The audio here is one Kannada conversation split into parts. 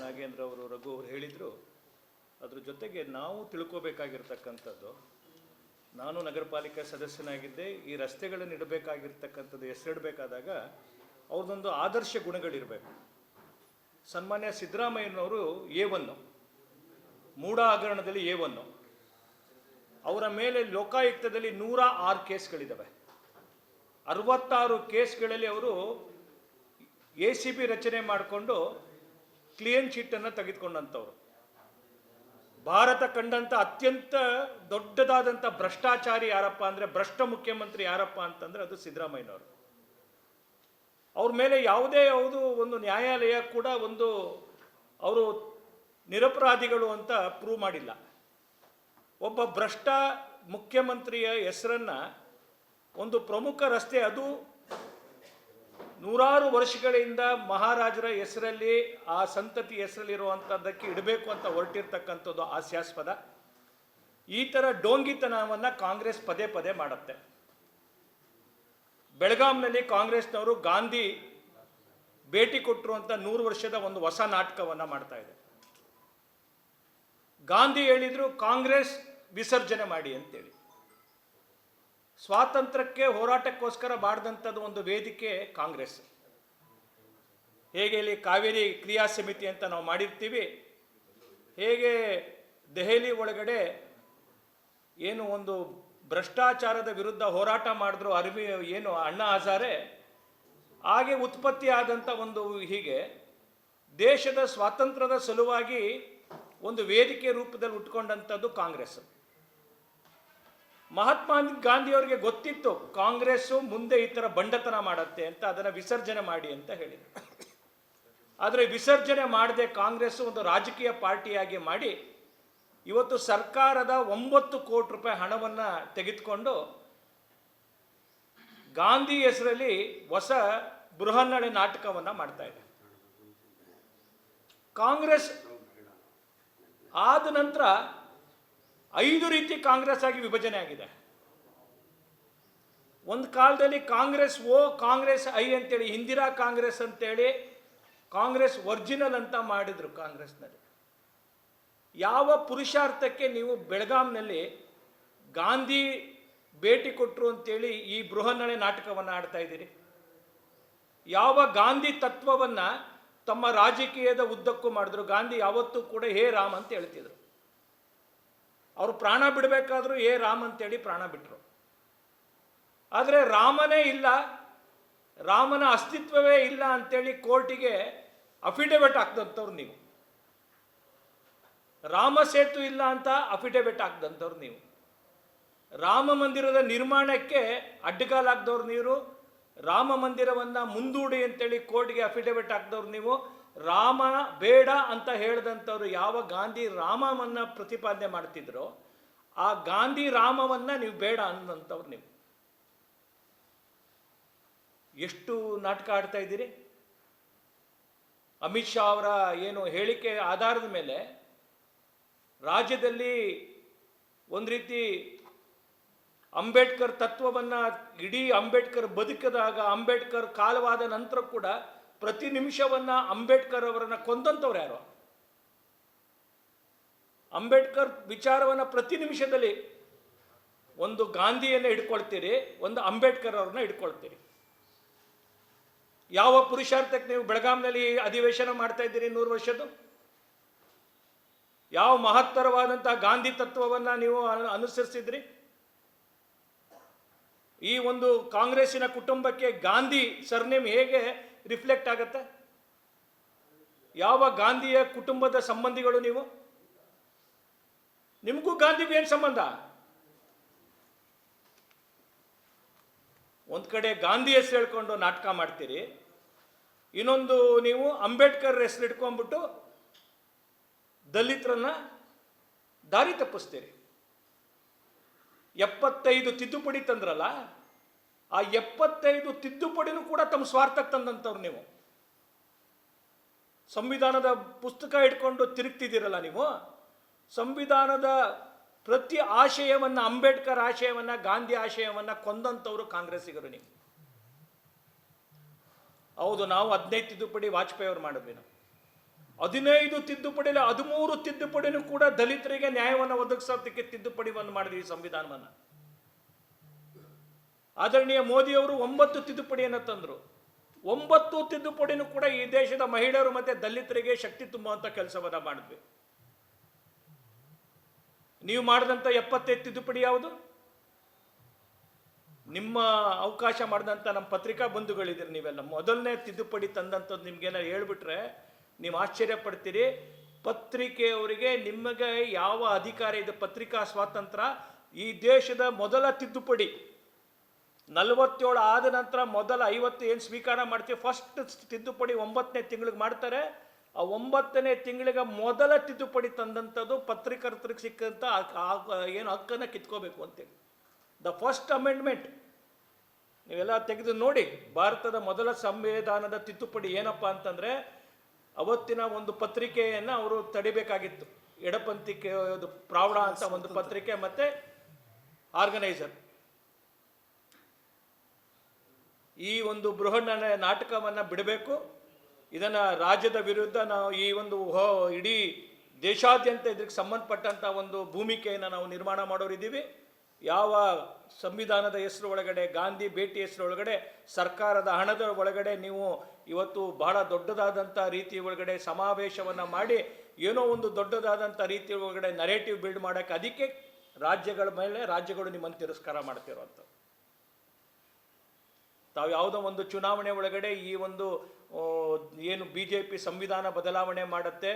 ನಾಗೇಂದ್ರ ಅವರು, ರಘು ಅವರು ಹೇಳಿದರು, ಅದ್ರ ಜೊತೆಗೆ ನಾವು ತಿಳ್ಕೋಬೇಕಾಗಿರ್ತಕ್ಕಂಥದ್ದು. ನಾನು ನಗರ ಪಾಲಿಕೆ ಸದಸ್ಯನಾಗಿದ್ದೆ, ಈ ರಸ್ತೆಗಳನ್ನು ಇಡಬೇಕಾಗಿರ್ತಕ್ಕಂಥದ್ದು ಹೆಸರಿಡಬೇಕಾದಾಗ ಅವ್ರದ್ದೊಂದು ಆದರ್ಶ ಗುಣಗಳಿರಬೇಕು. ಸನ್ಮಾನ್ಯ ಸಿದ್ದರಾಮಯ್ಯನವರು ಎ ಒನ್ನು ಮೂಢ ಹಗರಣದಲ್ಲಿ ಎ ಒನ್ನು ಅವರ ಮೇಲೆ ಲೋಕಾಯುಕ್ತದಲ್ಲಿ ನೂರ ಆರು ಕೇಸ್ಗಳಿದ್ದಾವೆ. ಅರವತ್ತಾರು ಕೇಸ್ಗಳಲ್ಲಿ ಅವರು ಎ ಸಿ ಬಿ ರಚನೆ ಮಾಡಿಕೊಂಡು ಕ್ಲೀನ್ ಶೀಟನ್ನು ತೆಗೆದುಕೊಂಡಂಥವ್ರು ಭಾರತ ಕಂಡಂಥ ಅತ್ಯಂತ ದೊಡ್ಡದಾದಂಥ ಭ್ರಷ್ಟಾಚಾರಿ ಯಾರಪ್ಪ ಅಂದರೆ ಭ್ರಷ್ಟ ಮುಖ್ಯಮಂತ್ರಿ ಯಾರಪ್ಪ ಅಂತಂದರೆ ಅದು ಸಿದ್ದರಾಮಯ್ಯನವರು. ಅವ್ರ ಮೇಲೆ ಯಾವುದೇ ಯಾವುದು ಒಂದು ನ್ಯಾಯಾಲಯ ಕೂಡ ಒಂದು ಅವರು ನಿರಪರಾಧಿಗಳು ಅಂತ ಪ್ರೂವ್ ಮಾಡಿಲ್ಲ. ಒಬ್ಬ ಭ್ರಷ್ಟ ಮುಖ್ಯಮಂತ್ರಿಯ ಹೆಸರನ್ನು ಒಂದು ಪ್ರಮುಖ ರಸ್ತೆ ಅದು ನೂರಾರು ವರ್ಷಗಳಿಂದ ಮಹಾರಾಜರ ಹೆಸರಲ್ಲಿ, ಆ ಸಂತತಿ ಹೆಸರಲ್ಲಿರುವಂಥದ್ದಕ್ಕೆ ಇಡಬೇಕು ಅಂತ ಹೊರಟಿರ್ತಕ್ಕಂಥದ್ದು ಹಾಸ್ಯಾಸ್ಪದ. ಈ ಥರ ಡೋಂಗಿತನವನ್ನು ಕಾಂಗ್ರೆಸ್ ಪದೇ ಪದೇ ಮಾಡುತ್ತೆ. ಬೆಳಗಾಂನಲ್ಲಿ ಕಾಂಗ್ರೆಸ್ನವರು ಗಾಂಧಿ ಭೇಟಿ ಕೊಟ್ಟರು ಅಂತ ನೂರು ವರ್ಷದ ಒಂದು ಹೊಸ ನಾಟಕವನ್ನು ಮಾಡ್ತಾ ಇದೆ ಗಾಂಧಿ ಹೇಳಿದರು, ಕಾಂಗ್ರೆಸ್ ವಿಸರ್ಜನೆ ಮಾಡಿ ಅಂತೇಳಿ. ಸ್ವಾತಂತ್ರ್ಯಕ್ಕೆ ಹೋರಾಟಕ್ಕೋಸ್ಕರ ಮಾಡಿದಂಥದ್ದು ಒಂದು ವೇದಿಕೆ ಕಾಂಗ್ರೆಸ್. ಹೇಗೆ ಇಲ್ಲಿ ಕಾವೇರಿ ಕ್ರಿಯಾ ಸಮಿತಿ ಅಂತ ನಾವು ಮಾಡಿರ್ತೀವಿ, ಹೇಗೆ ದೆಹಲಿ ಒಳಗಡೆ ಏನು ಒಂದು ಭ್ರಷ್ಟಾಚಾರದ ವಿರುದ್ಧ ಹೋರಾಟ ಮಾಡಿದ್ರು ಅರ್ಮಿ ಏನು ಅಣ್ಣಾ ಹಜಾರೆ, ಹಾಗೆ ಉತ್ಪತ್ತಿ ಆದಂಥ ಒಂದು ಹೀಗೆ ದೇಶದ ಸ್ವಾತಂತ್ರ್ಯದ ಸಲುವಾಗಿ ಒಂದು ವೇದಿಕೆ ರೂಪದಲ್ಲಿ ಉಟ್ಕೊಂಡಂಥದ್ದು ಕಾಂಗ್ರೆಸ್. ಮಹಾತ್ಮ ಗಾಂಧಿ ಅವರಿಗೆ ಗೊತ್ತಿತ್ತು, ಕಾಂಗ್ರೆಸ್ಸು ಮುಂದೆ ಈ ಥರ ಬಂಡತನ ಮಾಡುತ್ತೆ ಅಂತ ಅದನ್ನು ವಿಸರ್ಜನೆ ಮಾಡಿ ಅಂತ ಹೇಳಿದರು. ಆದರೆ ವಿಸರ್ಜನೆ ಮಾಡದೆ ಕಾಂಗ್ರೆಸ್ ಒಂದು ರಾಜಕೀಯ ಪಾರ್ಟಿಯಾಗಿ ಮಾಡಿ, ಇವತ್ತು ಸರ್ಕಾರದ ಒಂಬತ್ತು ಕೋಟಿ ರೂಪಾಯಿ ಹಣವನ್ನು ತೆಗೆದುಕೊಂಡು ಗಾಂಧಿ ಹೆಸರಲ್ಲಿ ಹೊಸ ಬೃಹನ್ನಳೆ ನಾಟಕವನ್ನು ಮಾಡ್ತಾ ಇದೆ. ಕಾಂಗ್ರೆಸ್ ಆದ ನಂತರ ಐದು ರೀತಿ ಕಾಂಗ್ರೆಸ್ ಆಗಿ ವಿಭಜನೆ ಆಗಿದೆ. ಒಂದು ಕಾಲದಲ್ಲಿ ಕಾಂಗ್ರೆಸ್ ಓ, ಕಾಂಗ್ರೆಸ್ ಐ ಅಂತೇಳಿ, ಇಂದಿರಾ ಕಾಂಗ್ರೆಸ್ ಅಂತೇಳಿ ಕಾಂಗ್ರೆಸ್ ಒರಿಜಿನಲ್ ಅಂತ ಮಾಡಿದ್ರು ಕಾಂಗ್ರೆಸ್ನಲ್ಲಿ. ಯಾವ ಪುರುಷಾರ್ಥಕ್ಕೆ ನೀವು ಬೆಳಗಾಂನಲ್ಲಿ ಗಾಂಧಿ ಭೇಟಿ ಕೊಟ್ಟರು ಅಂತೇಳಿ ಈ ಬೃಹನ್ನಳೆ ನಾಟಕವನ್ನು ಆಡ್ತಾ ಇದ್ದೀರಿ? ಯಾವ ಗಾಂಧಿ ತತ್ವವನ್ನು ತಮ್ಮ ರಾಜಕೀಯದ ಉದ್ದಕ್ಕೂ ಮಾಡಿದ್ರು? ಗಾಂಧಿ ಯಾವತ್ತೂ ಕೂಡ ಹೇ ರಾಮ್ ಅಂತ ಹೇಳ್ತಿದ್ರು. ಅವರು ಪ್ರಾಣ ಬಿಡಬೇಕಾದ್ರೂ ಏ ರಾಮ್ ಅಂತೇಳಿ ಪ್ರಾಣ ಬಿಟ್ಟರು ಆದರೆ ರಾಮನೇ ಇಲ್ಲ, ರಾಮನ ಅಸ್ತಿತ್ವವೇ ಇಲ್ಲ ಅಂತೇಳಿ ಕೋರ್ಟಿಗೆ ಅಫಿಡವಿಟ್ ಹಾಕ್ದಂಥವ್ರು ನೀವು. ರಾಮ ಸೇತು ಇಲ್ಲ ಅಂತ ಅಫಿಡವಿಟ್ ಹಾಕ್ದಂಥವ್ರು ನೀವು. ರಾಮ ಮಂದಿರದ ನಿರ್ಮಾಣಕ್ಕೆ ಅಡ್ಡಗಾಲಾಗ್ದವ್ರು ನೀವು. ರಾಮ ಮಂದಿರವನ್ನು ಮುಂದೂಡಿ ಅಂತೇಳಿ ಕೋರ್ಟ್ಗೆ ಅಫಿಡವಿಟ್ ಹಾಕ್ದವ್ರು ನೀವು. ರಾಮ ಬೇಡ ಅಂತ ಹೇಳಿದಂಥವ್ರು ಯಾವ ಗಾಂಧಿ ರಾಮವನ್ನು ಪ್ರತಿಪಾದನೆ ಮಾಡ್ತಿದ್ರೋ, ಆ ಗಾಂಧಿ ರಾಮವನ್ನು ನೀವು ಬೇಡ ಅನ್ನೋಂಥವ್ರು ನೀವು. ಎಷ್ಟು ನಾಟಕ ಆಡ್ತಾ ಇದ್ದೀರಿ? ಅಮಿತ್ ಶಾ ಅವರ ಏನು ಹೇಳಿಕೆ ಆಧಾರದ ಮೇಲೆ ರಾಜ್ಯದಲ್ಲಿ ಒಂದು ರೀತಿ ಅಂಬೇಡ್ಕರ್ ತತ್ವವನ್ನು ಇಡೀ ಅಂಬೇಡ್ಕರ್ ಬದುಕಿದಾಗ ಅಂಬೇಡ್ಕರ್ ಕಾಲವಾದ ನಂತರ ಕೂಡ ಪ್ರತಿ ನಿಮಿಷವನ್ನ ಅಂಬೇಡ್ಕರ್ ಅವರನ್ನ ಕೊಂದಂಥವ್ರು ಯಾರು? ಅಂಬೇಡ್ಕರ್ ವಿಚಾರವನ್ನ ಪ್ರತಿ ನಿಮಿಷದಲ್ಲಿ ಒಂದು ಗಾಂಧಿಯನ್ನ ಹಿಡ್ಕೊಳ್ತೀರಿ, ಒಂದು ಅಂಬೇಡ್ಕರ್ ಅವ್ರನ್ನ ಹಿಡ್ಕೊಳ್ತೀರಿ. ಯಾವ ಪುರುಷಾರ್ಥಕ್ಕೆ ನೀವು ಬೆಳಗಾಂನಲ್ಲಿ ಅಧಿವೇಶನ ಮಾಡ್ತಾ ಇದ್ದೀರಿ ನೂರು ವರ್ಷದ್ದು? ಯಾವ ಮಹತ್ತರವಾದಂತಹ ಗಾಂಧಿ ತತ್ವವನ್ನ ನೀವು ಅನುಸರಿಸಿದ್ರಿ? ಈ ಒಂದು ಕಾಂಗ್ರೆಸ್ಸಿನ ಕುಟುಂಬಕ್ಕೆ ಗಾಂಧಿ ಸರ್ನೇಮ್ ಹೇಗೆ ರಿಫ್ಲೆಕ್ಟ್ ಆಗತ್ತೆ? ಯಾವ ಗಾಂಧಿಯ ಕುಟುಂಬದ ಸಂಬಂಧಿಗಳು ನೀವು? ನಿಮಗೂ ಗಾಂಧಿಗೂ ಏನು ಸಂಬಂಧ? ಒಂದು ಕಡೆ ಗಾಂಧಿ ಹೆಸರು ಹೇಳ್ಕೊಂಡು ನಾಟಕ ಮಾಡ್ತೀರಿ, ಇನ್ನೊಂದು ನೀವು ಅಂಬೇಡ್ಕರ್ ಹೆಸರು ಇಟ್ಕೊಂಡ್ಬಿಟ್ಟು ದಲಿತರನ್ನ ದಾರಿ ತಪ್ಪಿಸ್ತೀರಿ. ಎಪ್ಪತ್ತೈದು ತಿದ್ದುಪಡಿ ತಂದ್ರಲ್ಲ ಆ ಎಪ್ಪತ್ತೈದು ತಿದ್ದುಪಡಿನೂ ಕೂಡ ತಮ್ಮ ಸ್ವಾರ್ಥಕ್ಕೆ ತಂದಂಥವ್ರು ನೀವು. ಸಂವಿಧಾನದ ಪುಸ್ತಕ ಇಟ್ಕೊಂಡು ತಿರುಗ್ತಿದ್ದೀರಲ್ಲ ನೀವು? ಸಂವಿಧಾನದ ಪ್ರತಿ ಆಶಯವನ್ನು, ಅಂಬೇಡ್ಕರ್ ಆಶಯವನ್ನು, ಗಾಂಧಿ ಆಶಯವನ್ನು ಕೊಂದಂಥವ್ರು ಕಾಂಗ್ರೆಸ್ಸಿಗರು ನೀವು. ಹೌದು, ನಾವು ಹದಿನೈದು ತಿದ್ದುಪಡಿ ವಾಜಪೇಯಿ ಅವರು ಮಾಡಿದ್ವಿ ನಾವು. ಹದಿನೈದು ತಿದ್ದುಪಡಿಯಲ್ಲಿ ಹದಿಮೂರು ತಿದ್ದುಪಡಿನೂ ಕೂಡ ದಲಿತರಿಗೆ ನ್ಯಾಯವನ್ನು ಒದಗಿಸೋದಕ್ಕೆ ತಿದ್ದುಪಡಿವನ್ನು ಮಾಡಿದ್ವಿ ಸಂವಿಧಾನವನ್ನು. ಆದರಣೀಯ ಮೋದಿಯವರು ಒಂಬತ್ತು ತಿದ್ದುಪಡಿಯನ್ನು ತಂದರು. ಒಂಬತ್ತು ತಿದ್ದುಪಡಿನೂ ಕೂಡ ಈ ದೇಶದ ಮಹಿಳೆಯರು ಮತ್ತು ದಲಿತರಿಗೆ ಶಕ್ತಿ ತುಂಬುವಂಥ ಕೆಲಸವನ್ನು ಮಾಡಿದ್ವಿ. ನೀವು ಮಾಡಿದಂಥ ಎಪ್ಪತ್ತೈದು ತಿದ್ದುಪಡಿ ಯಾವುದು? ನಿಮ್ಮ ಅವಕಾಶ ಮಾಡಿದಂಥ ನಮ್ಮ ಪತ್ರಿಕಾ ಬಂಧುಗಳಿದ್ದೀರಿ ನೀವೆಲ್ಲ. ಮೊದಲನೇ ತಿದ್ದುಪಡಿ ತಂದಂಥದ್ದು ನಿಮ್ಗೇನ ಹೇಳ್ಬಿಟ್ರೆ ನೀವು ಆಶ್ಚರ್ಯ ಪಡ್ತೀರಿ. ಪತ್ರಿಕೆಯವರಿಗೆ ನಿಮಗೆ ಯಾವ ಅಧಿಕಾರ ಇದೆ? ಪತ್ರಿಕಾ ಸ್ವಾತಂತ್ರ್ಯ ಈ ದೇಶದ ಮೊದಲ ತಿದ್ದುಪಡಿ. ನಲವತ್ತೇಳು ಆದ ನಂತರ ಮೊದಲ ಐವತ್ತು ಏನು ಸ್ವೀಕಾರ ಮಾಡ್ತೀವಿ? ಫಸ್ಟ್ ತಿದ್ದುಪಡಿ ಒಂಬತ್ತನೇ ತಿಂಗಳಿಗೆ ಮಾಡ್ತಾರೆ. ಆ ಒಂಬತ್ತನೇ ತಿಂಗಳಿಗೆ ಮೊದಲ ತಿದ್ದುಪಡಿ ತಂದಂಥದ್ದು ಪತ್ರಕರ್ತರಿಗೆ ಸಿಕ್ಕಂಥ ಏನು ಹಕ್ಕನ್ನು ಕಿತ್ಕೋಬೇಕು ಅಂತೇಳಿ. ದ ಫಸ್ಟ್ ಅಮೆಂಡ್ಮೆಂಟ್ ನೀವೆಲ್ಲ ತೆಗೆದು ನೋಡಿ ಭಾರತದ ಮೊದಲ ಸಂವಿಧಾನದ ತಿದ್ದುಪಡಿ ಏನಪ್ಪ ಅಂತಂದರೆ ಅವತ್ತಿನ ಒಂದು ಪತ್ರಿಕೆಯನ್ನು ಅವರು ತಡಿಬೇಕಾಗಿತ್ತು. ಎಡಪಂಥಿಕೆ ಪ್ರಾವಣ ಅಂತ ಒಂದು ಪತ್ರಿಕೆ ಮತ್ತು ಆರ್ಗನೈಸರ್ ಈ ಒಂದು ಬೃಹನ್ ನಾಟಕವನ್ನು ಬಿಡಬೇಕು. ಇದನ್ನು ರಾಜ್ಯದ ವಿರುದ್ಧ ನಾವು ಈ ಒಂದು ಇಡೀ ದೇಶಾದ್ಯಂತ ಇದಕ್ಕೆ ಸಂಬಂಧಪಟ್ಟಂಥ ಒಂದು ಭೂಮಿಕೆಯನ್ನು ನಾವು ನಿರ್ಮಾಣ ಮಾಡೋರಿದ್ದೀವಿ. ಯಾವ ಸಂವಿಧಾನದ ಹೆಸರು ಒಳಗಡೆ ಗಾಂಧಿ ಭೇಟಿ ಹೆಸರು ಒಳಗಡೆ ಸರ್ಕಾರದ ಹಣದ ಒಳಗಡೆ ನೀವು ಇವತ್ತು ಬಹಳ ದೊಡ್ಡದಾದಂಥ ರೀತಿ ಒಳಗಡೆ ಸಮಾವೇಶವನ್ನು ಮಾಡಿ, ಏನೋ ಒಂದು ದೊಡ್ಡದಾದಂಥ ರೀತಿ ಒಳಗಡೆ ನರೇಟಿವ್ ಬಿಲ್ಡ್ ಮಾಡೋಕ್ಕೆ, ಅದಕ್ಕೆ ರಾಜ್ಯಗಳ ಮೇಲೆ ರಾಜ್ಯಗಳು ನಿಮ್ಮನ್ನು ತಿರಸ್ಕಾರ ಮಾಡ್ತಿರೋಂಥ ತಾವು ಯಾವುದೋ ಒಂದು ಚುನಾವಣೆ ಒಳಗಡೆ ಈ ಒಂದು ಏನು ಬಿ ಜೆ ಪಿ ಸಂವಿಧಾನ ಬದಲಾವಣೆ ಮಾಡುತ್ತೆ,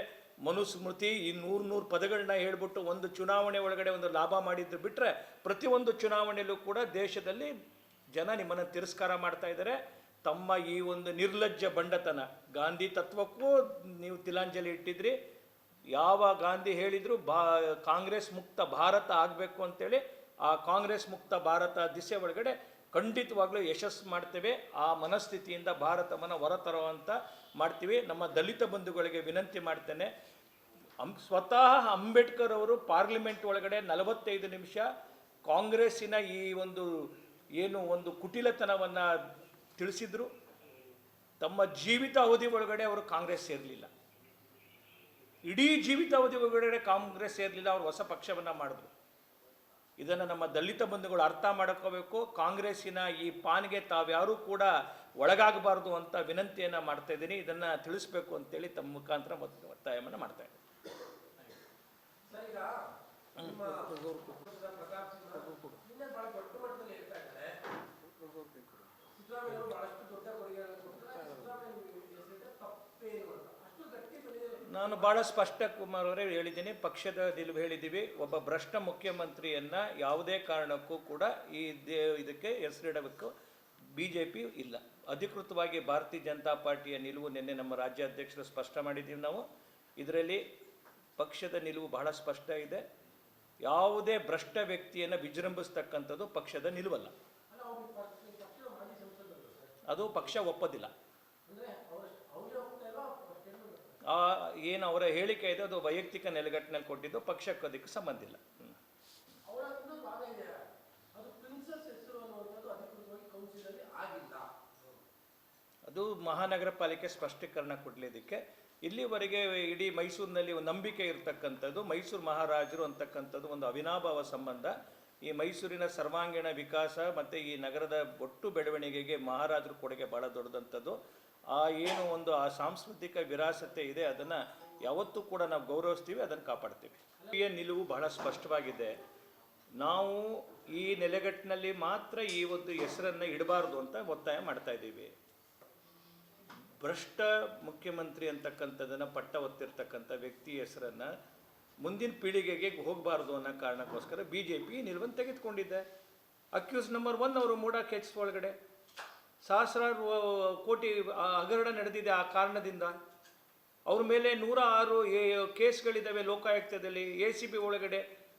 ಮನುಸ್ಮೃತಿ ಈ ನೂರು ನೂರು ಪದಗಳನ್ನ ಹೇಳ್ಬಿಟ್ಟು ಒಂದು ಚುನಾವಣೆ ಒಳಗಡೆ ಒಂದು ಲಾಭ ಮಾಡಿದ್ದು ಬಿಟ್ಟರೆ ಪ್ರತಿಯೊಂದು ಚುನಾವಣೆಯಲ್ಲೂ ಕೂಡ ದೇಶದಲ್ಲಿ ಜನ ನಿಮ್ಮನ್ನು ತಿರಸ್ಕಾರ ಮಾಡ್ತಾ ಇದ್ದಾರೆ. ತಮ್ಮ ಈ ಒಂದು ನಿರ್ಲಜ್ಜ ಬಂಡತನ, ಗಾಂಧಿ ತತ್ವಕ್ಕೂ ನೀವು ತಿಲಾಂಜಲಿ ಇಟ್ಟಿದ್ರಿ. ಯಾವ ಗಾಂಧಿ ಹೇಳಿದ್ರು, ಬಾ, ಕಾಂಗ್ರೆಸ್ ಮುಕ್ತ ಭಾರತ ಆಗಬೇಕು ಅಂತೇಳಿ ಆ ಕಾಂಗ್ರೆಸ್ ಮುಕ್ತ ಭಾರತ ದಿಸೆ ಒಳಗಡೆ ಖಂಡಿತವಾಗ್ಲೂ ಯಶಸ್ಸು ಮಾಡ್ತೇವೆ. ಆ ಮನಸ್ಥಿತಿಯಿಂದ ಭಾರತವನ್ನು ಅಂತ ಮಾಡ್ತೀವಿ. ನಮ್ಮ ದಲಿತ ಬಂಧುಗಳಿಗೆ ವಿನಂತಿ ಮಾಡ್ತೇನೆ. ಅಂ, ಸ್ವತಃ ಅಂಬೇಡ್ಕರ್ ಅವರು ಪಾರ್ಲಿಮೆಂಟ್ ಒಳಗಡೆ ನಲವತ್ತೈದು ನಿಮಿಷ ಕಾಂಗ್ರೆಸ್ಸಿನ ಈ ಒಂದು ಏನು ಒಂದು ಕುಟಿಲತನವನ್ನು ತಿಳಿಸಿದ್ರು. ತಮ್ಮ ಜೀವಿತ ಅವಧಿ ಒಳಗಡೆ ಅವರು ಕಾಂಗ್ರೆಸ್ ಸೇರಲಿಲ್ಲ. ಇಡೀ ಜೀವಿತಾವಧಿ ಒಳಗಡೆ ಕಾಂಗ್ರೆಸ್ ಸೇರಲಿಲ್ಲ. ಅವರು ಹೊಸ ಪಕ್ಷವನ್ನು ಮಾಡಿದ್ರು. ಇದನ್ನು ನಮ್ಮ ದಲಿತ ಬಂಧುಗಳು ಅರ್ಥ ಮಾಡ್ಕೋಬೇಕು. ಕಾಂಗ್ರೆಸ್ಸಿನ ಈ ಪಾನ್ಗೆ ತಾವ್ಯಾರೂ ಕೂಡ ಒಳಗಾಗಬಾರ್ದು ಅಂತ ವಿನಂತಿಯನ್ನು ಮಾಡ್ತಾ ಇದ್ದೀನಿ. ಇದನ್ನು ತಿಳಿಸ್ಬೇಕು ಅಂತೇಳಿ ತಮ್ಮ ಮುಖಾಂತರ ಒತ್- ಒತ್ತಾಯವನ್ನು ಮಾಡ್ತಾ ಇದ್ದೀನಿ ಈಗ ನಿಮ್ಮ ಪ್ರತಾಪ್ ಸಿಂಹ ನಿನ್ನೆ ಬಹಳ ದೊಡ್ಡ ಮಟ್ಟದಲ್ಲಿ ಹೇಳ್ತಾ ಇದ್ದಾರೆ ಸಿದ್ದರಾಮಯ್ಯ ಅವರು ಬಹಳಷ್ಟು ದೊಡ್ಡ ಕೊಡುಗೆಗಳನ್ನು ಕೊಟ್ಟಿದ್ದಾರೆ ಸಿದ್ದರಾಮಯ್ಯ ಹೆಸರಿದ್ರೆ ತಪ್ಪೇನು ಅಂತ ಅಷ್ಟು ಗಟ್ಟಿ ಧ್ವನಿಯಲ್ಲಿ ನಾನು ಭಾಳ ಸ್ಪಷ್ಟ ಕುಮಾರ್ ಅವರೇ ಹೇಳಿದ್ದೀನಿ, ಪಕ್ಷದ ಹೇಳಿದ್ದೀವಿ. ಒಬ್ಬ ಭ್ರಷ್ಟ ಮುಖ್ಯಮಂತ್ರಿಯನ್ನ ಯಾವುದೇ ಕಾರಣಕ್ಕೂ ಕೂಡ ಈ ದೇ, ಇದಕ್ಕೆ ಹೆಸರಿಡಬೇಕು. ಬಿ ಜೆ ಪಿ ಇಲ್ಲ. ಅಧಿಕೃತವಾಗಿ ಭಾರತೀಯ ಜನತಾ ಪಾರ್ಟಿಯ ನಿಲುವು ನಿನ್ನೆ ನಮ್ಮ ರಾಜ್ಯಾಧ್ಯಕ್ಷರು ಸ್ಪಷ್ಟ ಮಾಡಿದ್ದೀವಿ ನಾವು. ಇದರಲ್ಲಿ ಪಕ್ಷದ ನಿಲುವು ಬಹಳ ಸ್ಪಷ್ಟ ಇದೆ. ಯಾವುದೇ ಭ್ರಷ್ಟ ವ್ಯಕ್ತಿಯನ್ನು ವಿಜೃಂಭಿಸ್ತಕ್ಕಂಥದ್ದು ಪಕ್ಷದ ನಿಲುವಲ್ಲ. ಅದು ಪಕ್ಷ ಒಪ್ಪೋದಿಲ್ಲ ಅಂದ್ರೆ ಅವ್ರ ಅವರೇ ಹೋಗ್ತಾ ಇಲ್ಲ ಸ್ಟೇಟ್ಮೆಂಟ್ ಆ ಏನು ಅವರ ಹೇಳಿಕೆ ಇದೆ ಅದು ವೈಯಕ್ತಿಕ ನೆಲೆಗಟ್ಟಿನಲ್ಲಿ ಕೊಟ್ಟಿದ್ದು ಪಕ್ಷಕ್ಕೆ ಅದಕ್ಕೆ ಸಂಬಂಧ ಇಲ್ಲ. ಅದು ಮಹಾನಗರ ಪಾಲಿಕೆ ಸ್ಪಷ್ಟೀಕರಣ ಕೊಡಲಿದ್ದಕ್ಕೆ ಇಲ್ಲಿವರೆಗೆ ಇಡೀ ಮೈಸೂರಿನಲ್ಲಿ ಒಂದು ನಂಬಿಕೆ ಇರತಕ್ಕಂಥದ್ದು ಮೈಸೂರು ಮಹಾರಾಜರು ಅಂತಕ್ಕಂಥದ್ದು ಒಂದು ಅವಿನಾಭಾವ ಸಂಬಂಧ. ಈ ಮೈಸೂರಿನ ಸರ್ವಾಂಗೀಣ ವಿಕಾಸ ಮತ್ತು ಈ ನಗರದ ಒಟ್ಟು ಬೆಳವಣಿಗೆಗೆ ಮಹಾರಾಜರು ಕೊಡುಗೆ ಭಾಳ ದೊಡ್ಡದಂಥದ್ದು. ಆ ಏನು ಒಂದು ಆ ಸಾಂಸ್ಕೃತಿಕ ವಿರಾಸತೆ ಇದೆ, ಅದನ್ನು ಯಾವತ್ತೂ ಕೂಡ ನಾವು ಗೌರವಿಸ್ತೀವಿ, ಅದನ್ನು ಕಾಪಾಡ್ತೀವಿ. ಈ ನಿಲುವು ಬಹಳ ಸ್ಪಷ್ಟವಾಗಿದೆ. ನಾವು ಈ ನೆಲೆಗಟ್ಟಿನಲ್ಲಿ ಮಾತ್ರ ಈ ಒಂದು ಹೆಸರನ್ನು ಇಡಬಾರ್ದು ಅಂತ ಒತ್ತಾಯ ಮಾಡ್ತಾ ಇದ್ದೀವಿ. ಭ್ರಷ್ಟ ಮುಖ್ಯಮಂತ್ರಿ ಅಂತಕ್ಕಂಥದ್ದನ್ನು ಪಟ್ಟ ಒತ್ತಿರ್ತಕ್ಕಂಥ ವ್ಯಕ್ತಿ ಹೆಸರನ್ನು ಮುಂದಿನ ಪೀಳಿಗೆಗೆ ಹೋಗಬಾರ್ದು ಅನ್ನೋ ಕಾರಣಕ್ಕೋಸ್ಕರ ಬಿ ಜೆ ಪಿ ನಿಲುವನ್ನು ತೆಗೆದುಕೊಂಡಿದ್ದೆ ಅಕ್ಯೂಸ್ ನಂಬರ್ ಒನ್ ಅವರು ಮೂಡ ಕೇಸ್ ಒಳಗಡೆ. ಸಹಸ್ರಾರು ಕೋಟಿ ಹಗರಣ ನಡೆದಿದೆ ಆ ಕಾರಣದಿಂದ. ಅವ್ರ ಮೇಲೆ ನೂರ ಆರು ಕೇಸ್ಗಳಿದ್ದಾವೆ ಲೋಕಾಯುಕ್ತದಲ್ಲಿ, ಎ ಸಿ ಬಿ ಒಳಗಡೆ.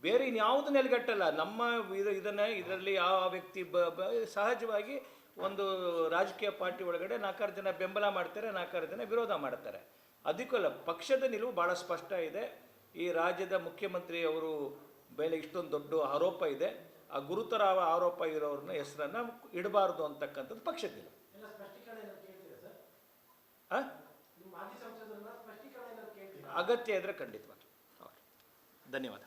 ಬೇರೆ ಇನ್ಯಾವುದು ನೆಲೆಗಟ್ಟಲ್ಲ. ನಮ್ಮ ಇದು, ಇದನ್ನ, ಇದರಲ್ಲಿ ಯಾವ ವ್ಯಕ್ತಿ ಬ- ಸಹಜವಾಗಿ ಒಂದು ರಾಜಕೀಯ ಪಾರ್ಟಿ ಒಳಗಡೆ ನಾಲ್ಕಾರು ಜನ ಬೆಂಬಲ ಮಾಡ್ತಾರೆ, ನಾಲ್ಕಾರು ಜನ ವಿರೋಧ ಮಾಡ್ತಾರೆ. ಅದಕ್ಕಲ್ಲ ಪಕ್ಷದ ನಿಲುವು ಭಾಳ ಸ್ಪಷ್ಟ ಇದೆ. ಈ ರಾಜ್ಯದ ಮುಖ್ಯಮಂತ್ರಿ ಅವರು ಮೇಲೆ ಇಷ್ಟೊಂದು ದೊಡ್ಡ ಆರೋಪ ಇದೆ. ಆ ಗುರುತರ ಆರೋಪ ಇರೋರನ್ನ ಹೆಸರನ್ನು ಇಡಬಾರ್ದು ಅಂತಕ್ಕಂಥದ್ದು ಪಕ್ಷಕ್ಕಿಲ್ಲ ಅಗತ್ಯ ಇದ್ರೆ ಖಂಡಿತವಾಗಿ ಧನ್ಯವಾದ.